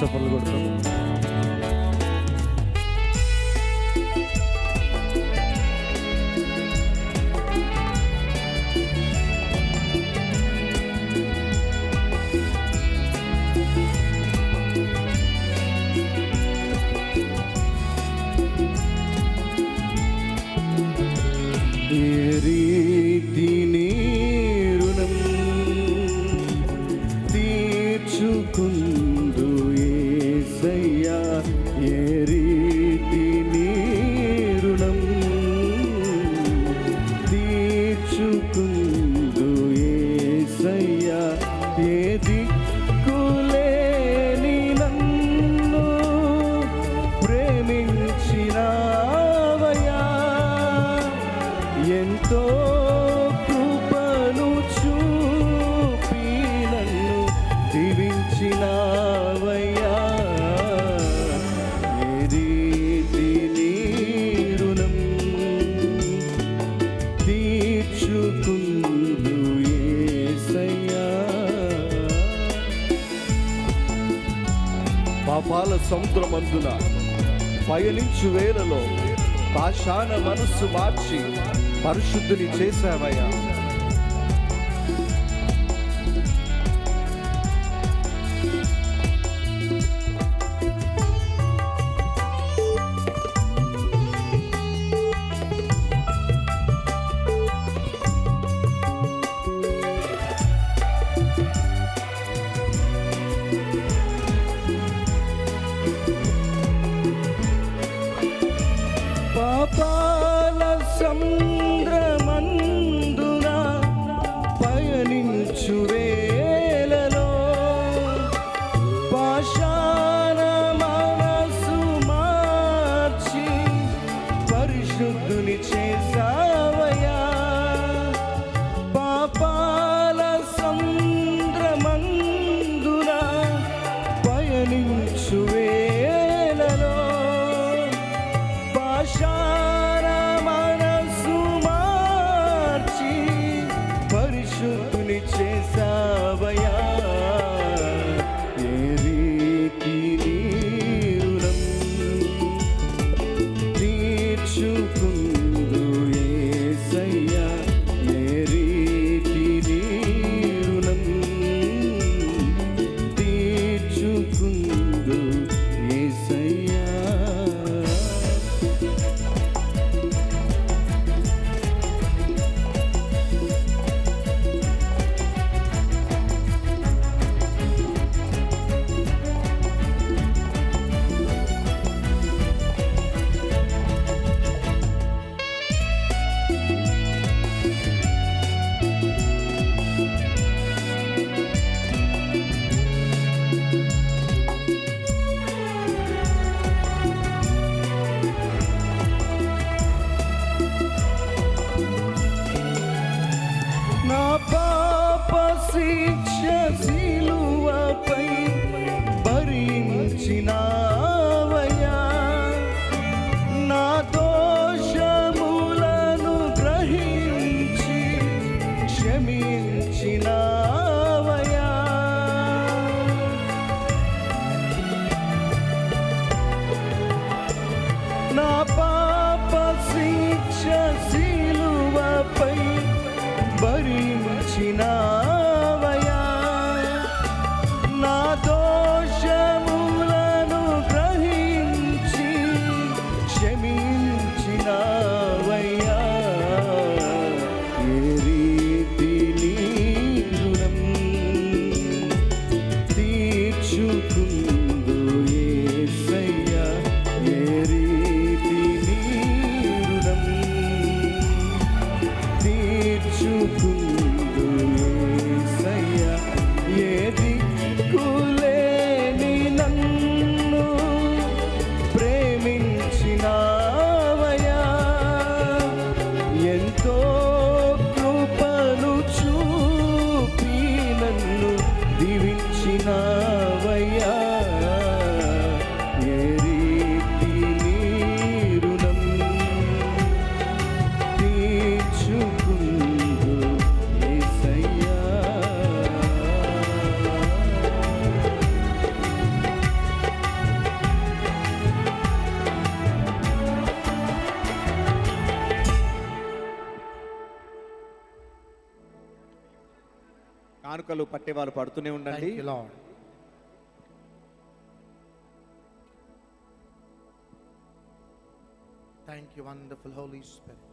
সফল করতে సముద్రమందున పయనించు వేలలో పాషాణ మనస్సు మార్చి పరిశుద్ధిని చేశావయ్యా. రక్షించినావయ్యా నా దోషములను గ్రహించి నా పాప శిక్ష శిలువపై భరించినా Krishna కానుకలు పట్టేవాళ్ళు పడుతూనే ఉండండి thank you wonderful holy spirit